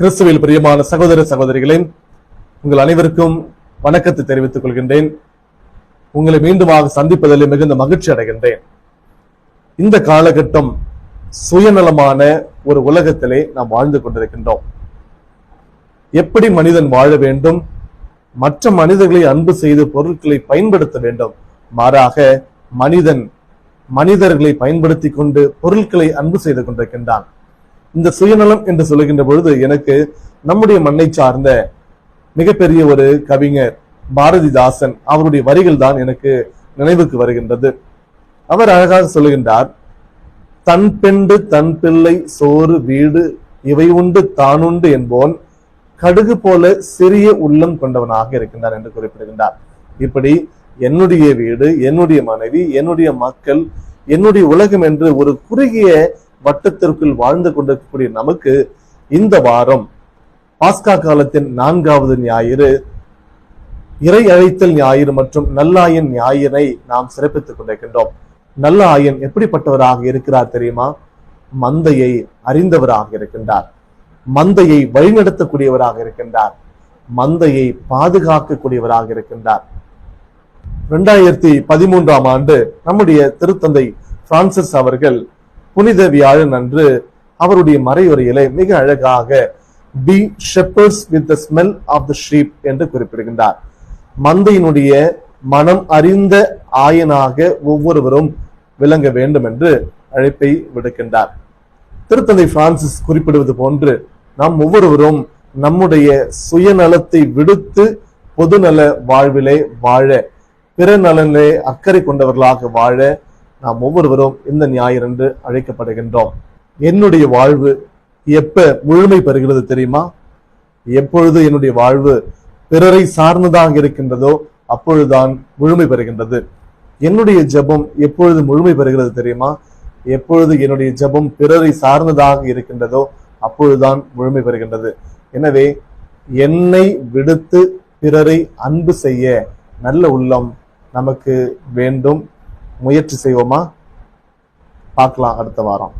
கிறிஸ்துவில் பிரியமான சகோதர சகோதரிகளே உங்கள் அனைவருக்கும் வணக்கத்தை தெரிவித்துக் கொள்கின்றேன். உங்களை மீண்டுமாக சந்திப்பதில் மிகுந்த மகிழ்ச்சி அடைகின்றேன். இந்த காலகட்டம் சுயநலமான ஒரு உலகத்திலே நாம் வாழ்ந்து கொண்டிருக்கின்றோம். எப்படி மனிதன் வாழ வேண்டும்? மற்ற மனிதர்களை அன்பு செய்து பொருட்களை பயன்படுத்த வேண்டும். மாறாக மனிதன் மனிதர்களை பயன்படுத்தி கொண்டு பொருட்களை அன்பு செய்து கொண்டிருக்கின்றான். இந்த சுயநலம் என்று சொல்லுகின்ற பொழுது எனக்கு நம்முடைய மண்ணை சார்ந்த மிகப்பெரிய ஒரு கவிஞர் பாரதிதாசன் அவருடைய வரிகள் தான் எனக்கு நினைவுக்கு வருகின்றது. அவர் அழகாக சொல்லுகின்றார் தன் பெண்டு தன் பிள்ளை சோறு வீடு இவை உண்டு தானுண்டு என்போன் கடுகு போல சிறிய உள்ளம் கொண்டவனாக இருக்கின்றார் என்று குறிப்பிடுகின்றார். இப்படி என்னுடைய வீடு என்னுடைய மனைவி என்னுடைய மக்கள் என்னுடைய உலகம் என்று ஒரு குறுகிய வட்டத்திற்குள் வாழ்ந்து கொண்டிருக்கக்கூடிய நமக்கு இந்த வாரம் பாஸ்கா காலத்தின் நான்காவது ஞாயிறு இறை அழைத்தல் ஞாயிறு மற்றும் நல்லாயன் ஞாயிறை நாம் சிறப்பித்துக் கொண்டிருக்கின்றோம். நல்ல ஆயன் எப்படிப்பட்டவராக இருக்கிறார் தெரியுமா? மந்தையை அறிந்தவராக இருக்கின்றார். மந்தையை வழிநடத்தக்கூடியவராக இருக்கின்றார். மந்தையை பாதுகாக்கக்கூடியவராக இருக்கின்றார். இரண்டாயிரத்தி பதிமூன்றாம் ஆண்டு நம்முடைய திருத்தந்தை பிரான்சிஸ் அவர்கள் புனித வியாழன் அன்று அவருடைய மறையுரையிலே மிக அழகாக be shepherds with the smell of the sheep என்று குறிப்பிடுகின்றார். மந்தையினுடைய மனம் அறிந்த ஆயனாக ஒவ்வொருவரும் விளங்க வேண்டும் என்று அழைப்பை விடுக்கின்றார். திருத்தந்தை பிரான்சிஸ் குறிப்பிடுவது போன்று நாம் ஒவ்வொருவரும் நம்முடைய சுயநலத்தை விடுத்து பொதுநல வாழ்விலே வாழ பிற நலனிலே அக்கறை கொண்டவர்களாக வாழ நாம் ஒவ்வொருவரும் இந்த ஞாயிறன்று அழைக்கப்படுகின்றோம். என்னுடைய வாழ்வு எப்ப முழுமை பெறுகிறது தெரியுமா? எப்பொழுது என்னுடைய வாழ்வு பிறரை சார்ந்ததாக இருக்கின்றதோ அப்பொழுதுதான் முழுமை பெறுகின்றது. என்னுடைய ஜெபம் எப்பொழுது முழுமை பெறுகிறது தெரியுமா? எப்பொழுது என்னுடைய ஜெபம் பிறரை சார்ந்ததாக இருக்கின்றதோ அப்பொழுதுதான் முழுமை பெறுகின்றது. எனவே என்னை விடுத்து பிறரை அன்பு செய்ய நல்ல உள்ளம் நமக்கு வேண்டும். முயற்சி செய்வோமா? பார்க்கலாம் அடுத்த வாரம்.